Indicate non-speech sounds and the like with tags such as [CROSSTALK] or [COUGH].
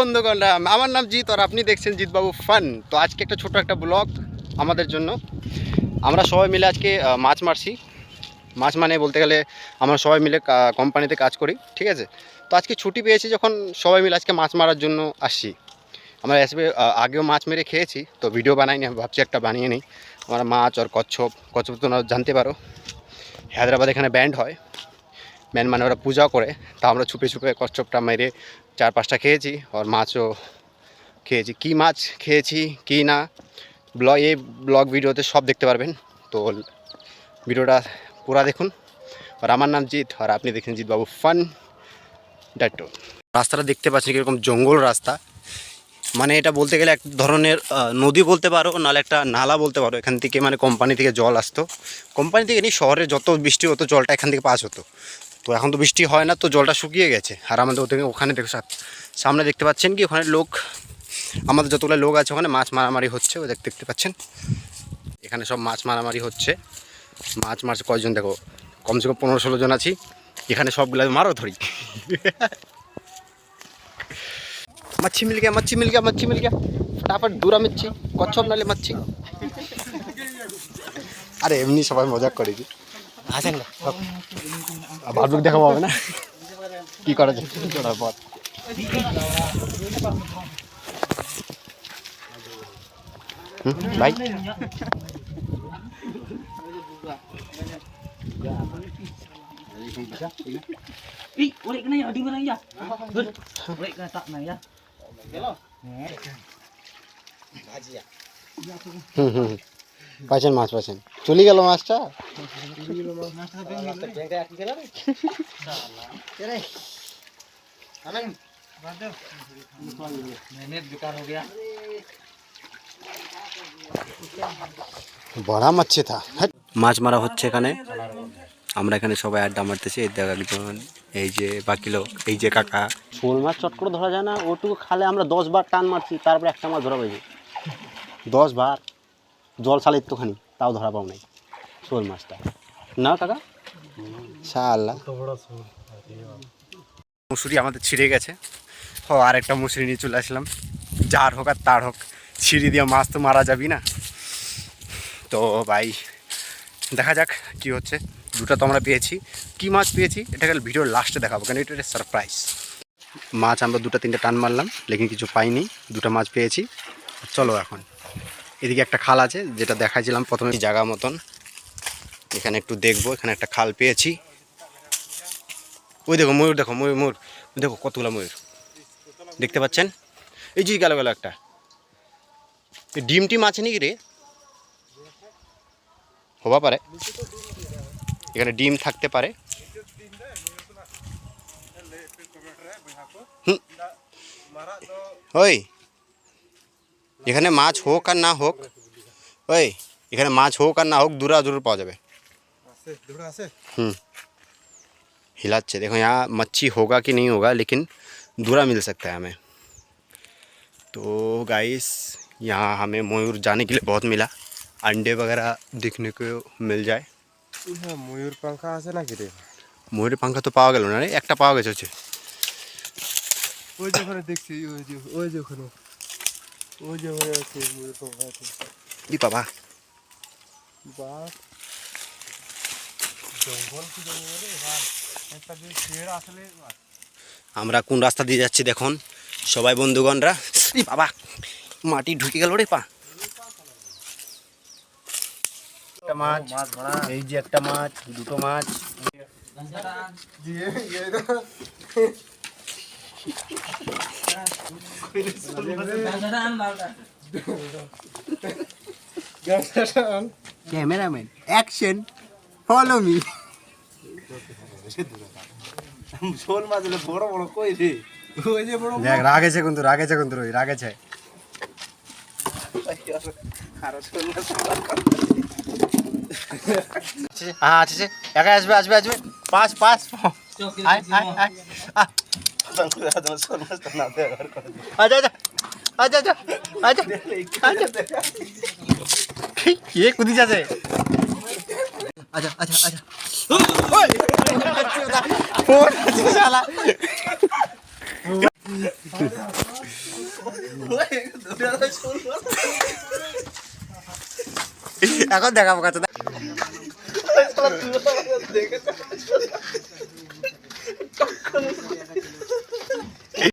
বন্ধুগণরা, আমার নাম জিৎ আর আপনি দেখছেন জিৎবাবু ফান। তো আজকে একটা ছোট একটা ব্লগ আমাদের জন্য। আমরা সবাই মিলে আজকে মাছ মারছি। মাছ মানে বলতে গেলে আমরা সবাই মিলে কোম্পানিতে কাজ করি, ঠিক আছে? তো আজকে ছুটি পেয়েছি যখন সবাই মিলে আজকে মাছ মারার জন্য আসছি। আমরা এসবে আগেও মাছ মেরে খেয়েছি, তো ভিডিও বানাইনি ভাবছি একটা বানিয়ে নিই। আমরা মাছ আর কচ্ছপ কচ্ছপ তোমরা জানতে পারো। হায়দ্রাবাদ এখানে ব্যান্ড হয়। ব্যান্ড মানে ওরা পূজা করে, তা আমরা ছুপে ছুপে কচ্ছপটা মেরে চার পাঁচটা খেয়েছি। আর মাছও খেয়েছি। কী মাছ খেয়েছি, কী না, ব্লগ, এই ব্লগ ভিডিওতে সব দেখতে পারবেন। তো ভিডিওটা পুরা দেখুন। আর আমার নাম জিৎ, আর আপনি দেখছেন জিৎবাবু ফান ডাট্টো রাস্তাটা দেখতে পাচ্ছেন কীরকম জঙ্গল রাস্তা। মানে এটা বলতে গেলে এক ধরনের নদী বলতে পারো, নাহলে একটা নালা বলতে পারো। এখান থেকে মানে কোম্পানি থেকে জল আসতো। কোম্পানি থেকে নিয়ে শহরে যত বৃষ্টি হতো, জলটা এখান থেকে পাস হতো। তো এখন তো বৃষ্টি হয় না, তো জলটা শুকিয়ে গেছে। আর আমাদের ওখানে ওখানে দেখো সামনে দেখতে পাচ্ছেন কি, ওখানে লোক আমাদের যতগুলো লোক আছে ওখানে মাছ মারামারি হচ্ছে ও দেখতে পাচ্ছেন? এখানে সব মাছ মারামারি হচ্ছে। মাছ মাছ কয়জন দেখো? কমসে কম পনেরো ষোলো জন আছি। এখানে সবগুলো মারো ধরি মাছি মিল গিয়া, মাছি মিল গিয়া, মাছি মিল গিয়া। তারপর দূরা মিচ্ছি কচ্ছপ নালে মাছি আরে, এমনি সবাই মজা করেছি আসেন না। ভাবলুক দেখাবো হবে না? কি করা যায়? কি করার পর? হুম, ভাই? Ih, ulik kena ya, di mana ya? Ber, ulik kena tak na ya. হুম হুম হুম। পাচ্ছেন মাছ পাচ্ছেন চলে গেল মাছটা? বড়া মাছে থা মাছ মারা হচ্ছে এখানে। আমরা এখানে সবাই আড্ডা মারতেছি এই দেখ একজন এই যে বাকি লোক এই যে কাকা। শোল মাছ চট করে ধরা যায় না ওটুকু খালে আমরা দশ বার টান মারছি তারপরে একটা মাছ ধরা হয়েছে দশ বার জল সালে একটুখানি। তাও ধরা পাও নাই শোল মাছটা। না কাকা? শাল্লাহ মুসুরি আমাদের ছিঁড়ে গেছে। ও আর একটা মুসুরি নিয়ে চলে আসলাম। যার হোক আর তার হোক ছিঁড়ি দিয়ে মাছ তো মারা যাবি না। তো ভাই দেখা যাক কি হচ্ছে। দুটো তো আমরা পেয়েছি। কি মাছ পেয়েছি? এটা গেলে ভিডিওর লাস্টে দেখাবো কেন এটা সারপ্রাইজ মাছ আমরা দুটো তিনটে টান মারলাম লেকিন কিছু পাইনি। দুটো মাছ পেয়েছি। চলো এখন। এদিকে একটা খাল আছে, যেটা দেখাইছিলাম প্রথমে। জায়গা মতন। এখানে একটু দেখব, এখানে একটা খাল পেয়েছি। ওই দেখো, ময়ূর দেখো, ময়ূর ময়ূর। দেখো কতগুলো ময়ূর। দেখতে পাচ্ছেন? এই যে গেল গেল একটা। ডিম টিম আছে নাকি রে? হবা পারে। এখানে ডিম থাকতে পারে। হুম। ওই এখানে মাছ হোক আর না হোক ওই এখানে মাছ হোক আর না হোক দূরা দূর পাওয়া যাবে हम्म हिलाचे देखो यहाँ मच्छी होगा कि नहीं होगा लेकिन दूरा मिल सकता है हमें तो गाइस यहाँ हमें मयूर जाने के लिए बहुत मिला अंडे वगैरह दिखने को मिल जाए হ্যাঁ ময়ূর পাখা আছে নাকি রে ময়ূরের পাঙ্খা তো পাওয়া গেল না রে একটা পাওয়া গেছে হচ্ছে ওই যে ওখানে দেখছি ওই যে ওই যে ওখানে ওই যে ওখানে আছে ময়ূর পাখা আছে ই বাবা বাঘ জঙ্গল কি জঙ্গল রে বাঘ একটা যে শের আসলে আমরা কোন রাস্তা দিয়ে যাচ্ছি দেখুন। সবাই বন্ধুগণরা বাবা মাটি ঢুকে গেল রে পা। একটা মাছ মাছ এই যে একটা মাছ দুটো মাছ। [LAUGHS] দিয়ে. ক্যামেরাম্যান অ্যাকশন ফলো মি শোল মাছ বড় বড় কই রে ওই যে বড় দেখ রাগেছে কিন্তু রাগেছে কিন্তু রই রাগেছে আর শোল মাছ হ্যাঁ আছে একা আসবে। আসবে আসবে আয় আয় আয়। আচ্ছা আচ্ছা আচ্ছা। আচ্ছা আচ্ছা কে কুদি যাচ্ছে এখন দেখাবো কাছে